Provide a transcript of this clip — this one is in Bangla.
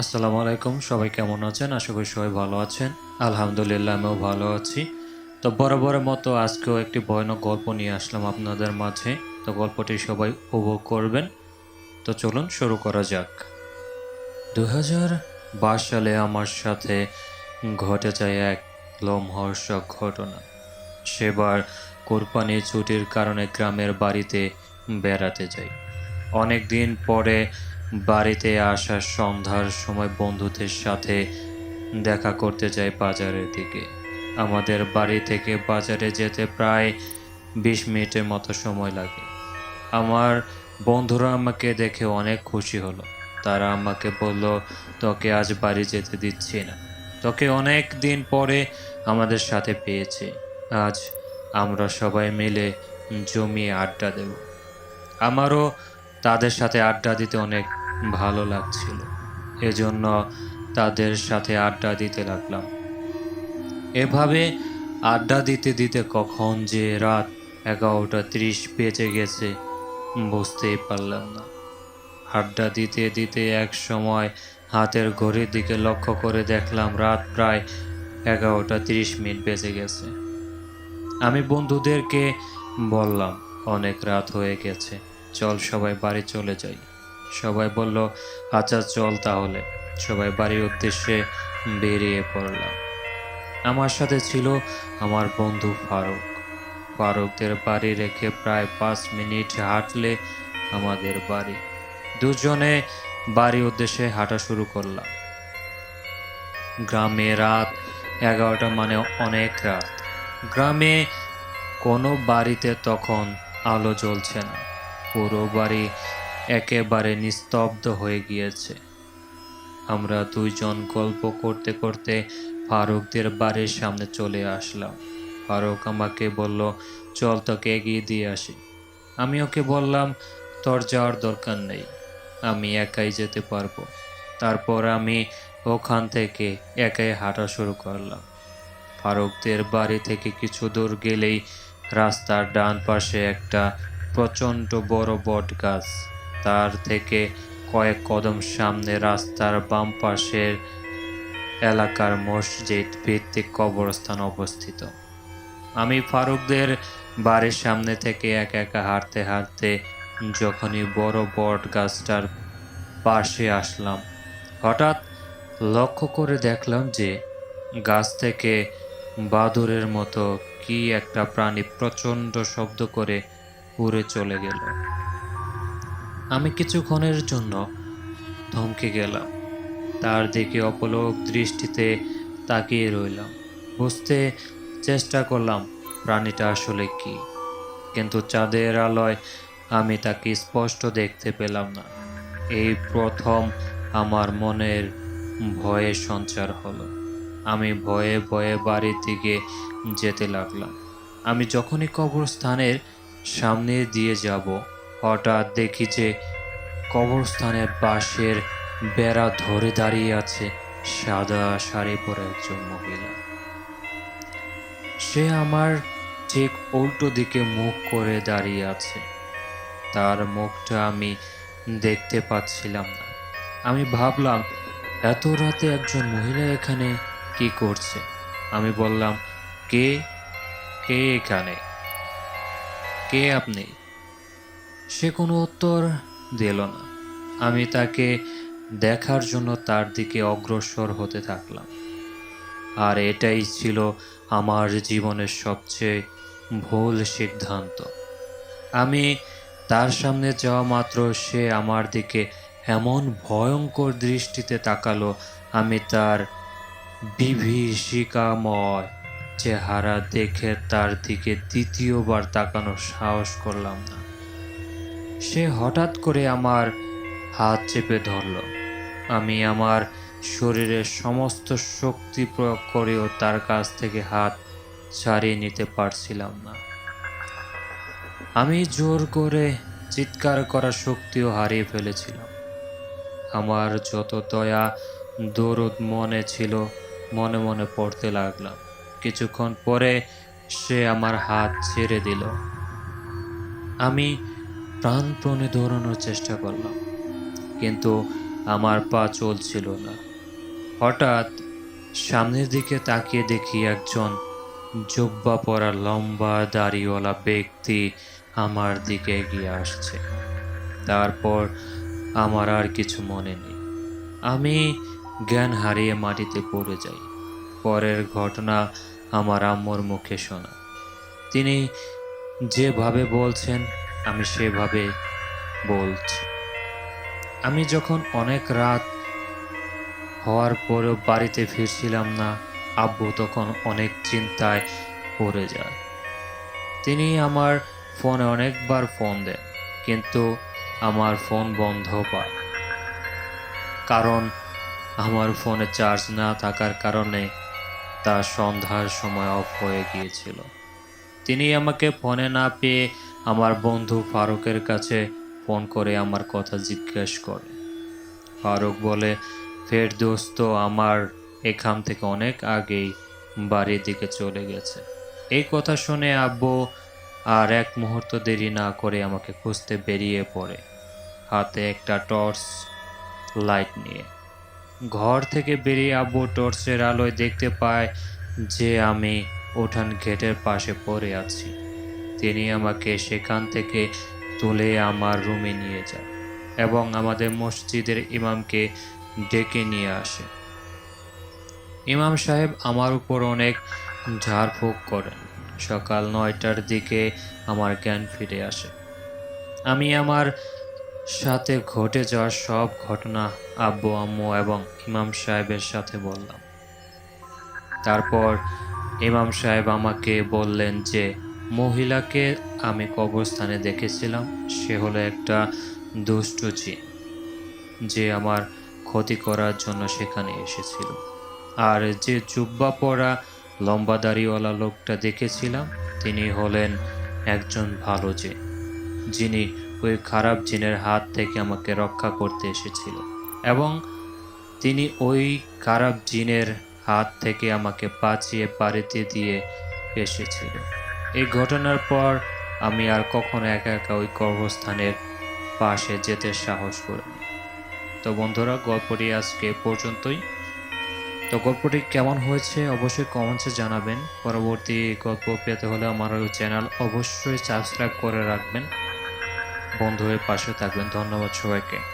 আসসালামু আলাইকুম, সবাই কেমন আছেন? আশা করি সবাই ভালো আছেন। আলহামদুলিল্লাহ, আমিও ভালো আছি। তো বরাবরের মতো আজকেও একটি ভয়ানক গল্প নিয়ে আসলাম আপনাদের মাঝে। তো গল্পটি সবাই উপভোগ করবেন। তো চলুন শুরু করা যাক। দু হাজার বাইশ সালে আমার সাথে ঘটে যায় এক লোমহর্ষক ঘটনা। সেবার কোরবানির ছুটির কারণে গ্রামের বাড়িতে বেড়াতে যাই। অনেক দিন পরে বাড়িতে আসার সন্ধ্যার সময় বন্ধুদের সাথে দেখা করতে যাই বাজারের দিকে। আমাদের বাড়ি থেকে বাজারে যেতে প্রায় বিশ মিনিটের মতো সময় লাগে। আমার বন্ধুরা আমাকে দেখে অনেক খুশি হলো। তারা আমাকে বলল, তোকে আজ বাড়ি যেতে দিচ্ছি না। তোকে অনেক দিন পরে আমাদের সাথে পেয়েছে। আজ আমরা সবাই মিলে জমিয়ে আড্ডা দেব। আমারও তাদের সাথে আড্ডা দিতে অনেক ভালো লাগছিল। এজন্য তাদের সাথে আড্ডা দিতে লাগলাম। এভাবে আড্ডা দিতে দিতে কখন যে রাত এগারোটা ত্রিশ বেজে গেছে, বুঝতেই পারলাম না। আড্ডা দিতে দিতে এক সময় হাতের ঘড়ির দিকে লক্ষ্য করে দেখলাম রাত প্রায় এগারোটা তিরিশ মিনিট বেজে গেছে। আমি বন্ধুদেরকে বললাম, অনেক রাত হয়ে গেছে, চল সবাই বাড়ি চলে যাই। সবাই বলল আচ্ছা চল তাহলে। সবাই বাড়ির উদ্দেশ্যে বেরিয়ে পড়লাম। আমার সাথে ছিল আমার বন্ধু ফারুক। ফারুকদের বাড়ি রেখে প্রায় পাঁচ মিনিট হাঁটলে আমাদের বাড়ি। দুজনে বাড়ির উদ্দেশ্যে হাঁটা শুরু করলাম। গ্রামে রাত এগারোটা মানে অনেক রাত। গ্রামে কোনো বাড়িতে তখন আলো জ্বলছে না। পুরো বাড়ি একেবারে নিস্তব্ধ হয়ে গিয়েছে। আমরা দুইজন গল্প করতে করতে ফারুকদের বাড়ির সামনে চলে আসলাম। ফারুক আমাকে বলল, চল তোকে এগিয়ে দিয়ে আসি। আমি ওকে বললাম, তোর যাওয়ার দরকার নেই, আমি একাই যেতে পারব। তারপর আমি ওখান থেকে একাই হাঁটা শুরু করলাম। ফারুকদের বাড়ি থেকে কিছু দূর গেলেই রাস্তার ডান পাশে একটা প্রচণ্ড বড় বট গাছ তার থেকে কয়েক কদম সামনে রাস্তার বাম পাশের এলাকার মসজিদ ভিত্তিক কবরস্থান অবস্থিত। আমি ফারুকদের বাড়ির সামনে থেকে একা একা হাঁটতে হাঁটতে যখনই বড় বট গাছটার পাশে আসলাম, হঠাৎ লক্ষ্য করে দেখলাম যে গাছ থেকে বাদুরের মতো কি একটা প্রাণী প্রচণ্ড শব্দ করে উড়ে চলে গেল। আমি কিছুক্ষণের জন্য থমকে গেলাম। তার দিকে অপলক দৃষ্টিতে তাকিয়ে রইলাম। বুঝতে চেষ্টা করলাম প্রাণীটা আসলে কি। কিন্তু চাঁদের আলোয় আমি তাকে স্পষ্ট দেখতে পেলাম না। এই প্রথম আমার মনের ভয়ে সঞ্চার হলো। আমি ভয়ে ভয়ে বাড়ির দিকে যেতে লাগলাম। আমি যখনই কবরস্থানের সামনে দিয়ে যাব হঠাৎ দেখি যে কবরস্থানের পাশের বেড়া ধরে দাঁড়িয়ে আছে সাদা শাড়ি পরে একজন মহিলা। সে আমার ঠিক উল্টো দিকে মুখ করে দাঁড়িয়ে আছে। তার মুখটা আমি দেখতে পাচ্ছিলাম না। আমি ভাবলাম, এত রাতে একজন মহিলা এখানে কি করছে? আমি বললাম, কে? কে এখানে? কে আপনি? সে কোনো উত্তর দিল না। আমি তাকে দেখার জন্য তার দিকে অগ্রসর হতে থাকলাম। আর এটাই ছিল আমার জীবনের সবচেয়ে ভুল সিদ্ধান্ত। আমি তার সামনে যাওয়া মাত্র সে আমার দিকে এমন ভয়ঙ্কর দৃষ্টিতে তাকালো, আমি তার বিভীষিকাময় চেহারা দেখে তার দিকে দ্বিতীয়বার তাকানোর সাহস করলাম না। সে হঠাৎ করে আমার হাত চেপে ধরল। আমি আমার শরীরের সমস্ত শক্তি প্রয়োগ করেও তার কাছ থেকে হাত ছাড়িয়ে নিতে পারছিলাম না। আমি জোর করে চিৎকার করার শক্তিও হারিয়ে ফেলেছিলাম। আমার যত দয়া, দরদ মনে ছিল, মনে মনে পড়তে লাগলাম কিছুক্ষণ পরে সে আমার হাত ছেড়ে দিল। আমি প্রাণপণে দৌড়ানোর চেষ্টা করলাম, কিন্তু আমার পা চলছিল না। হঠাৎ সামনের দিকে তাকিয়ে দেখি একজন জুব্বা পরা লম্বা দাড়িওয়ালা ব্যক্তি আমার দিকে এগিয়ে আসছে। তারপর আমার আর কিছু মনে নেই। আমি জ্ঞান হারিয়ে মাটিতে পড়ে যাই। পরের ঘটনা আমার আম্মুর মুখে শোনা। তিনি যেভাবে বলছেন আমি সেভাবে বলছি। আমি যখন অনেক রাত হওয়ার পরেও বাড়িতে ফিরছিলাম না, আব্বু তখন অনেক চিন্তায় পড়ে যায়। তিনি আমার ফোনে অনেকবার ফোন দেন, কিন্তু আমার ফোন বন্ধ পায়। কারণ আমার ফোনে চার্জ না থাকার কারণে তা সন্ধ্যার সময় অফ হয়ে গিয়েছিল। তিনি আমাকে ফোনে না পেয়ে আমার বন্ধু ফারুকের কাছে ফোন করে আমার কথা জিজ্ঞেস করে। ফারুক বলে, ফের দোস্ত, আমার এখান থেকে অনেক আগেই বাড়ির দিকে চলে গেছে। এই কথা শুনে আব্বু আর এক মুহূর্ত দেরি না করে আমাকে খুঁজতে বেরিয়ে পড়ে। হাতে একটা টর্চ লাইট নিয়ে। ঘর থেকে বেরিয়ে আব্বু টর্চের আলোয় দেখতে পায় যে আমি উঠান গেটের পাশে পড়ে আছি। তিনি আমাকে সেখান থেকে তুলে আমার রুমে নিয়ে যায় এবং আমাদের মসজিদের ইমামকে ডেকে নিয়ে আসে। ইমাম সাহেব আমার উপর অনেক ঝাড়ফুঁক করেন। সকাল নয়টার দিকে আমার জ্ঞান ফিরে আসে। আমি আমার সাথে ঘটে যাওয়া সব ঘটনা আব্বু, আম্মু এবং ইমাম সাহেবের সাথে বললাম। তারপর ইমাম সাহেব আমাকে বললেন যে মহিলাকে আমি কবরস্থানে দেখেছিলাম। সে হলো একটা দুষ্ট জিন, যে আমার ক্ষতি করার জন্য সেখানে এসেছিল। আর যে জুব্বা পরা লম্বা দাড়িওয়ালা লোকটা দেখেছিলাম, তিনি হলেন একজন ভালো জিন। যিনি ওই খারাপ জিনের হাত থেকে আমাকে রক্ষা করতে এসেছিল। এবং তিনি ওই খারাপ জিনের হাত থেকে আমাকে বাঁচিয়ে বাড়িতে দিয়ে এসেছিল এই ঘটনার পর আমি আর কখনো একা একা ওই কর্মস্থানের পাশে যেতে সাহস করিনি। তো বন্ধুরা, গল্পটি আজকে পর্যন্তই। তো গল্পটি কেমন হয়েছে অবশ্যই কমেন্টসে জানাবেন। পরবর্তী গল্প পেতে হলে আমার ওই চ্যানেল অবশ্যই সাবস্ক্রাইব করে রাখবেন। বন্ধু হয়ে পাশে থাকবেন। ধন্যবাদ সবাইকে।